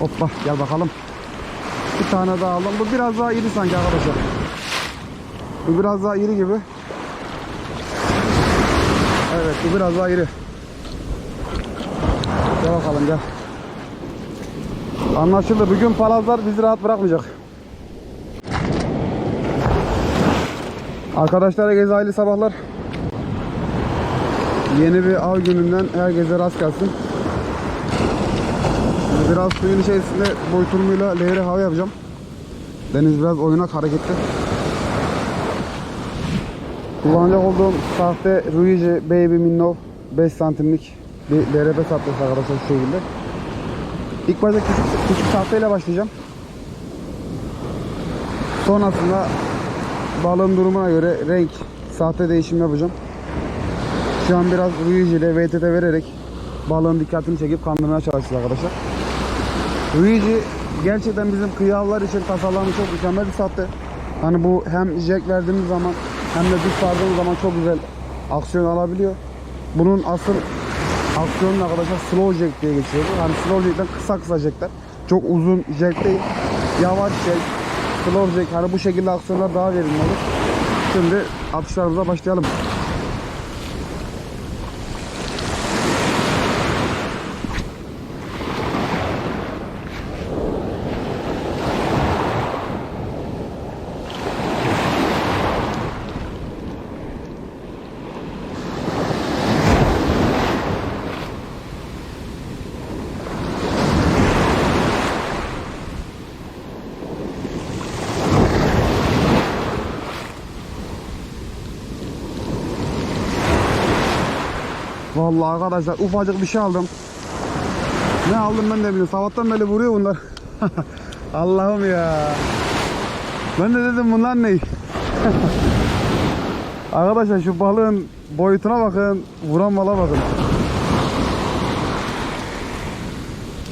Hoppa gel bakalım. Bir tane daha alalım. Bu biraz daha iri sanki arkadaşlar. Bu biraz daha iri gibi. Evet bu biraz daha iri. Gel bakalım gel. Anlaşıldı. Bugün palazlar bizi rahat bırakmayacak. Arkadaşlar herkese hayırlı sabahlar. Yeni bir av gününden herkese rast gelsin. Biraz suyun içerisinde boy turumuyla lehre hava yapacağım. Deniz biraz oynak hareketli. Kullanacak olduğum sahte Ruiji Baby Minnow 5 santimlik bir DRP sahtesi arkadaşlar şu şekilde. İlk başta küçük, küçük sahteyle başlayacağım. Sonrasında balığın durumuna göre renk, sahte değişim yapacağım. Şu an biraz Ruiji ile VTT vererek balığın dikkatini çekip kandırmaya çalışacağız arkadaşlar. Ruiji gerçekten bizim kıyı avlar için tasarlanmış çok mükemmel bir sahte. Hani bu hem jack verdiğimiz zaman hem de düz sardığımız zaman çok güzel aksiyon alabiliyor. Bunun asıl aksiyonun arkadaşlar slow jack diye geçiyor. Hani slow jack'ten kısa kısa jackler. Çok uzun jack değil. Yavaş jack, slow jack. Hani bu şekilde aksiyonlar daha verimli olur. Şimdi atışlarımıza başlayalım. Vallahi arkadaşlar ufacık bir şey aldım. Ne aldım ben de bilmiyorum. Sabahtan beri vuruyor bunlar. Allah'ım ya. Ben de dedim bunlar ne? arkadaşlar şu balığın boyutuna bakın. Vuran bala bakın.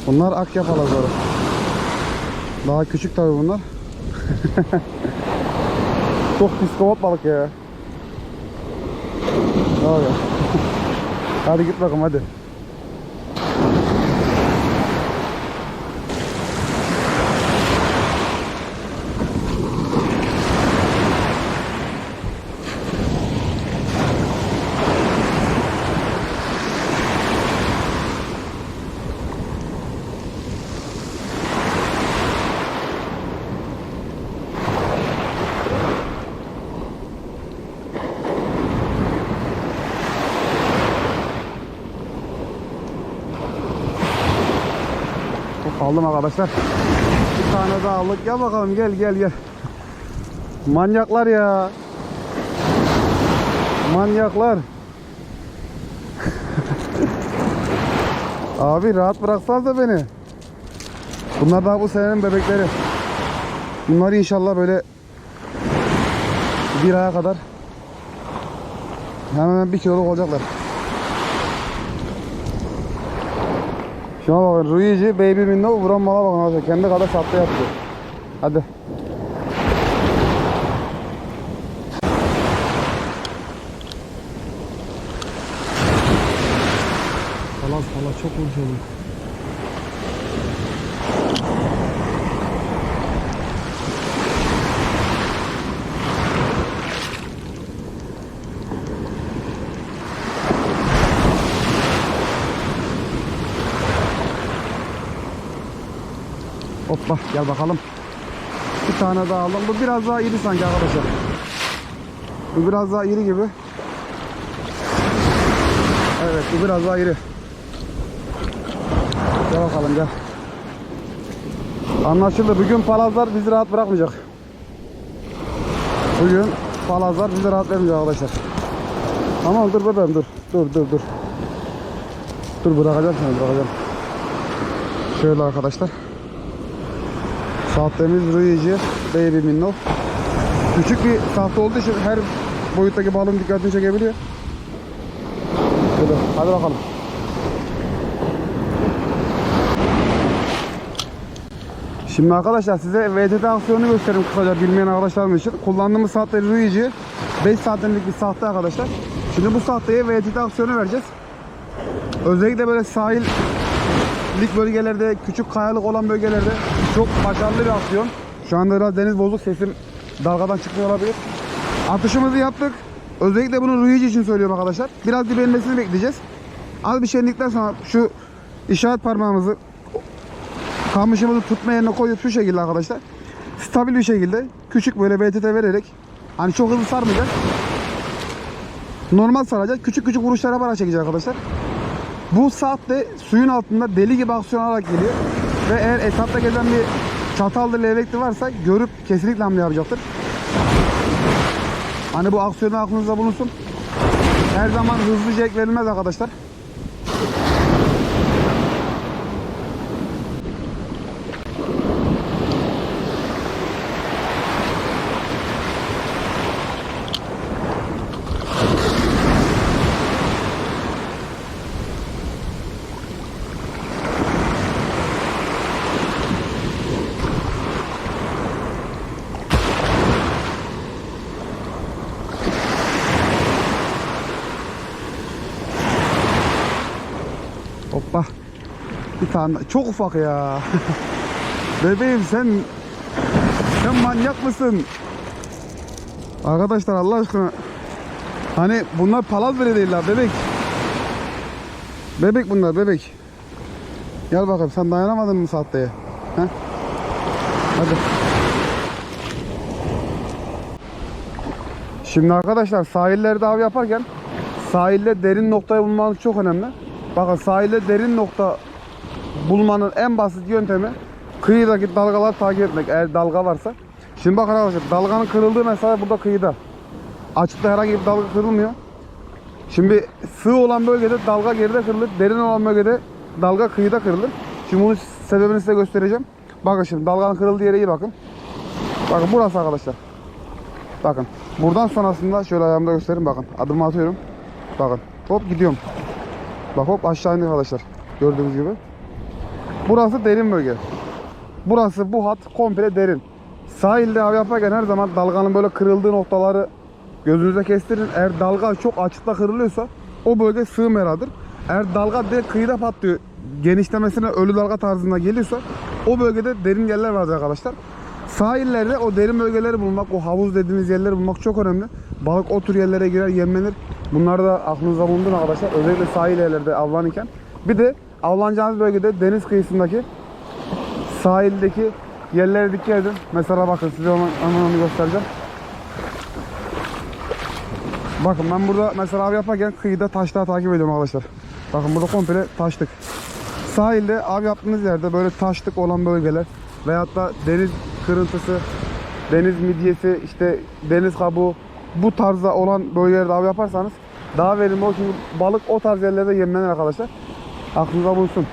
Bunlar akya palazları. Daha küçük tabi bunlar. Çok psikopat balık ya. Ne oluyor? Hadi git bakalım hadi. Aldım arkadaşlar. Bir tane daha aldık. Gel bakalım gel gel gel. Manyaklar ya. Manyaklar. Abi rahat bıraksanız da beni. Bunlar daha bu senenin bebekleri. Bunlar inşallah böyle bir aya kadar hemen bir kiloluk olacaklar. Şuna bakın Ruiji Baby Minnow vuran mala bakın arkadaşlar. Kendi kadar sapta yapıyor. Hadi. Palaz palaz çok konuşuyorum. Hoppa gel bakalım. Bir tane daha alalım. Bu biraz daha iri sanki arkadaşlar. Bu biraz daha iri gibi. Evet bu biraz daha iri. Gel bakalım gel. Anlaşıldı. Bugün palazlar bizi rahat bırakmayacak. Bugün palazlar bizi rahat vermeyecek arkadaşlar. Tamam dur bebeğim dur. Dur dur dur. Dur bırakacağım seni bırakacağım. Şöyle arkadaşlar. Sahtemiz Ruiji Baby Minnow. Küçük bir sahte olduğu için her boyuttaki balığın dikkatini çekebiliyor. Hadi bakalım. Şimdi arkadaşlar size VTT aksiyonu göstereyim kısaca bilmeyen arkadaşlarım için. Kullandığımız sahte Ruiji 5 santimlik bir sahte arkadaşlar. Şimdi bu sahteye VTT aksiyonu vereceğiz. Özellikle böyle sahil lik bölgelerde, küçük kayalık olan bölgelerde çok başarılı bir aksiyon. Şu anda biraz deniz bozuk, sesim dalgadan çıkmıyor olabilir. Atışımızı yaptık. Özellikle bunu Ruyici için söylüyorum arkadaşlar. Biraz dibelmesini bekleyeceğiz. Az bir şey indikten sonra şu işaret parmağımızı kamışımızı tutma yerine koyup şu şekilde arkadaşlar. Stabil bir şekilde küçük böyle VTT vererek hani çok hızlı sarmayacak. Normal saracak. Küçük küçük vuruşlara para çekecek arkadaşlar. Bu saatte suyun altında deli gibi aksiyon alarak geliyor. Ve eğer etapta gezen bir çatallı levrekli varsa görüp kesinlikle hamle yapacaktır. Hani bu aksiyonu aklınızda bulunsun. Her zaman hızlıca ek verilmez arkadaşlar. Hoppa. Bir tane çok ufak ya. Bebeğim sen sen manyak mısın? Arkadaşlar Allah aşkına hani bunlar palaz bile değiller bebek. Bebek bunlar bebek. Gel bakalım sen dayanamadın mı saatte? He? Hadi. Şimdi arkadaşlar sahillerde av yaparken sahilde derin noktayı bulmanız çok önemli. Bakın sahilde derin nokta bulmanın en basit yöntemi kıyıdaki dalgalar takip etmek eğer dalga varsa. Şimdi bakın arkadaşlar dalganın kırıldığı mesafe burada kıyıda. Açıkta herhangi bir dalga kırılmıyor. Şimdi sığ olan bölgede dalga geride kırılır. Derin olan bölgede dalga kıyıda kırılır. Şimdi bunun sebebini size göstereceğim. Bakın şimdi dalganın kırıldığı yere iyi bakın. Bakın burası arkadaşlar. Bakın. Buradan sonrasında şöyle ayağımda göstereyim bakın. Adımı atıyorum. Bakın. Hop gidiyorum. Bak hop aşağı indik arkadaşlar. Gördüğünüz gibi. Burası derin bölge. Burası bu hat komple derin. Sahilde av yaparken her zaman dalganın böyle kırıldığı noktaları gözünüze kestirin. Eğer dalga çok açıkta kırılıyorsa o bölge sığ meradır. Eğer dalga direkt kıyıda patlıyor, genişlemesine ölü dalga tarzında geliyorsa o bölgede derin yerler vardır arkadaşlar. Sahillerde o derin bölgeleri bulmak, o havuz dediğimiz yerleri bulmak çok önemli. Balık o tür yerlere girer, yemlenir. Bunlar da aklınızda bulundurun arkadaşlar. Özellikle sahil yerlerde avlanırken. Bir de avlanacağınız bölgede deniz kıyısındaki sahildeki yerlere dikkat edin. Mesela bakın size onu, onu, onu göstereceğim. Bakın ben burada mesela av yaparken kıyıda taşlar takip ediyorum arkadaşlar. Bakın burada komple taşlık. Sahilde av yaptığınız yerde böyle taşlık olan bölgeler veyahut da deniz kırıntısı, deniz midyesi, işte deniz kabuğu bu tarzda olan bölgelerde av yaparsanız daha verimli olur. Çünkü balık o tarz yerlerde yemlenir arkadaşlar. Aklınıza bulunsun.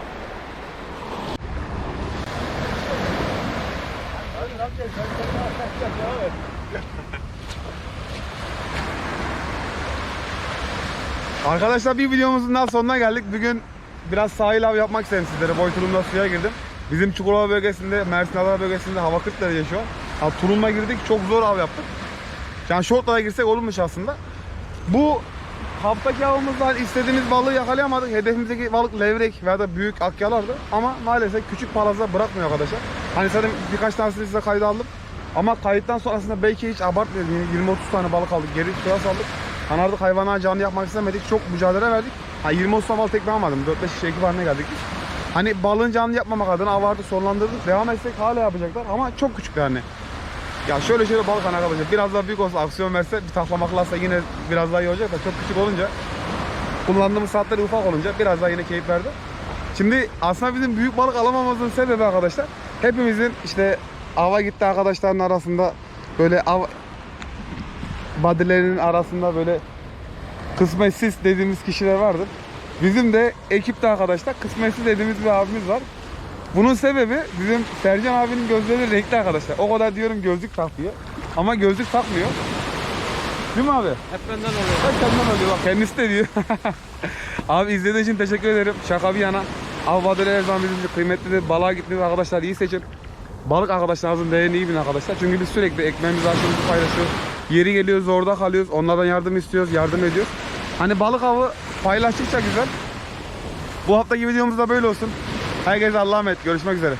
Arkadaşlar bir videomuzun daha sonuna geldik. Bugün biraz sahil av yapmak istedim sizlere. Boy turumda suya girdim. Bizim Çukurova bölgesinde, Mersin Adana bölgesinde hava 40 derece şu an. Ha, turumla girdik. Çok zor av yaptık. Yani şortlara girsek olurmuş aslında. Bu haftaki avımızda istediğimiz balığı yakalayamadık. Hedefimizdeki balık levrek veya da büyük akyalardı. Ama maalesef küçük palazlar bırakmıyor arkadaşlar. Hani zaten birkaç tanesini size kayda aldım. Ama kayıttan sonrasında belki hiç abartmıyorum. Yine 20-30 tane balık aldık. Geri suya saldık. Kanardık hayvana canlı yapmak istemedik. Çok mücadele verdik. Ha 20-30 tane balık tekne almadım. 4-5 şişe ekip haline geldik. Hani balığın canlı yapmamak adına avardı sonlandırdık. Devam etsek hala yapacaklar ama çok küçük yani. Ya şöyle şöyle balık hani arkadaşlar biraz daha büyük olsa aksiyon verse bir taklamaklarsa yine biraz daha iyi olacak da çok küçük olunca kullandığımız saatleri ufak olunca biraz daha yine keyif verdi. Şimdi aslında bizim büyük balık alamamamızın sebebi arkadaşlar hepimizin işte ava gitti arkadaşların arasında böyle av badilerinin arasında böyle kısmetsiz dediğimiz kişiler vardır. Bizim de ekipte arkadaşlar kısmetsiz dediğimiz bir abimiz var. Bunun sebebi bizim Sercan abinin gözleri renkli arkadaşlar. O kadar diyorum gözlük tak diyor. Ama gözlük takmıyor. Değil mi abi? Hep benden oluyor. Bak senden oluyor bak kendisi de diyor. abi izlediğiniz için teşekkür ederim. Şaka bir yana. Av vadeli her zaman bizim için kıymetlidir. Balığa gittiğiniz arkadaşlar iyi seçin. Balık arkadaşlarınızın değerini iyi bilin arkadaşlar. Çünkü biz sürekli ekmeğimizi aşımızı paylaşıyoruz. Yeri geliyor zorda kalıyoruz. Onlardan yardım istiyoruz, yardım ediyoruz. Hani balık avı paylaştıkça güzel. Bu haftaki videomuz da böyle olsun. Herkese Allah'a emanet. Görüşmek üzere.